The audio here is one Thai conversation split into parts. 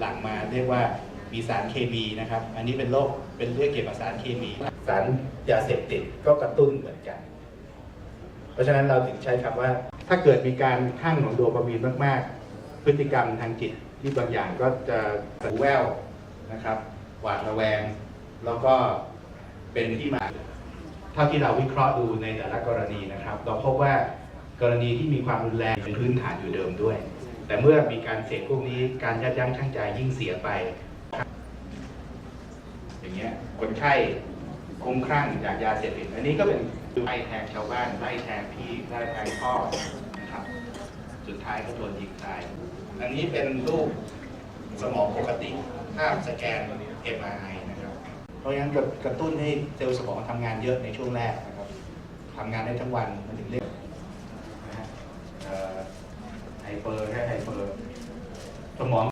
หลังมาเรียกว่ามีสารเคมีนะครับ อันนี้เป็นโรคเป็นเรื่องเกี่ยวกับสารเคมี สารยาเสพติดก็กระตุ้นเหมือนกัน เพราะฉะนั้นเราถึงใช้คำว่า ถ้าเกิดมีการข้างของโดปามีนมากๆ พฤติกรรมทางจิตที่บางอย่างก็จะหูแว่วนะครับหวาดระแวง แล้วก็เป็นที่มาเท่าที่เราวิเคราะห์ดูในแต่ละกรณีนะครับ เราพบว่ากรณีที่มีความรุนแรงเป็นพื้นฐานอยู่เดิมด้วย แต่เมื่อมีการเสพพวกนี้การยับยั้งชั่งใจยิ่งเสียไป อย่างเงี้ยคนไข้คุ้มคลั่งจากยาเสพติดอันนี้ก็เป็นไล่แทงชาวบ้านไล่แทงพี่ไล่แทงพ่อนะครับ สุดท้ายก็โดนยิงตาย อันนี้เป็นรูปสมองปกติภาพสแกน MRI นะครับ เพราะฉะนั้นกระตุ้นให้เซลล์สมองทำงานเยอะในช่วงแรกนะครับทำงานได้ทั้งวันมันถึงเรียก ไฮเปอร์แค่ไฮเปอร์สมอง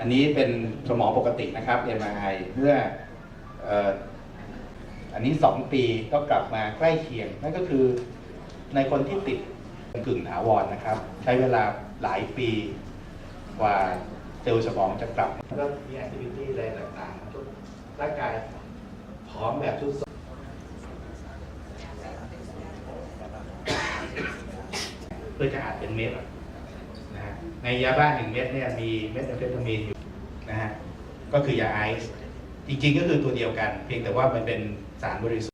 อันนี้เป็นสมองปกตินะครับ MRI เมื่ออ,อันนี้ 2 ปีก็กลับมาใกล้เคียง นั่นก็คือในคนที่ติดกึ่งถาวรนะครับ ใช้เวลาหลายปีกว่าเซลล์สมองจะกลับแล้วก็มีแอคทิวิตี้อะไรต่างๆทุกร่างกายพร้อมแบบทุกสเพื่อจะอาจเป็นเม็ด ในยาบ้าหนึ่งเม็ดเนี่ยมีเม็ดแอมเฟตามีนอยู่นะฮะก็คือยาไอซ์จริงๆก็คือตัวเดียวกัน เพียงแต่ว่ามันเป็นสารบริสุทธิ์